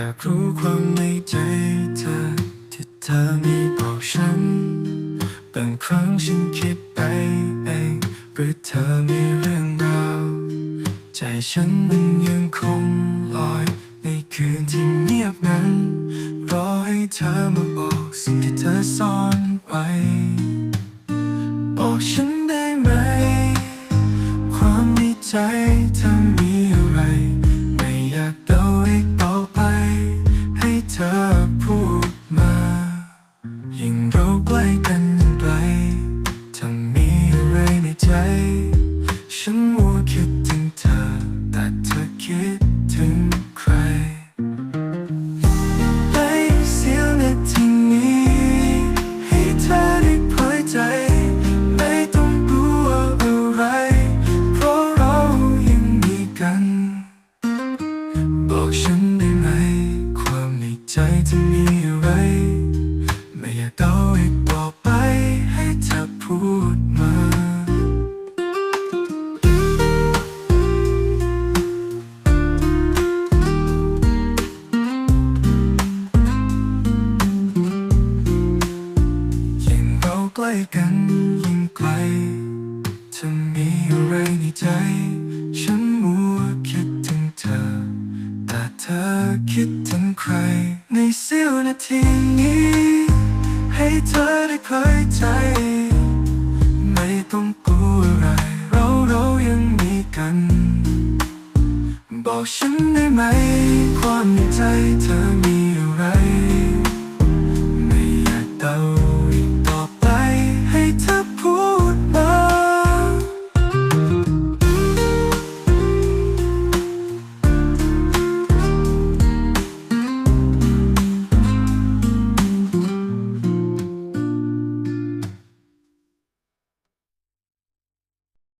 อยากรู้ความในใจเธอ ที่เธอม่บอกฉันบางครั้งฉันคิดไปเองหรือเธอมีเรื่องราวใจฉันมันยังคงลอย ในคืนที่เงียบนั้น รอให้เธอมาบอกสิ่งที่เธอซ่อนไว้ บอกฉันได้ไหม ความในใจ บอกฉันได้ไหม ความในใจเธอมีอะไร ไม่อยากเดาอีกต่อไป ให้เธอพูดมายิ่งเราใกล้กันยิ่งไกลเธอมีอะไรในใจ คิดถึงใคร ในเสี้ยวนาทีนี้ ให้เธอได้เผยใจ ไม่ต้องกลัวอะไร เราเรายังมีกัน บอกฉันได้ไหม ความในใจเธอมี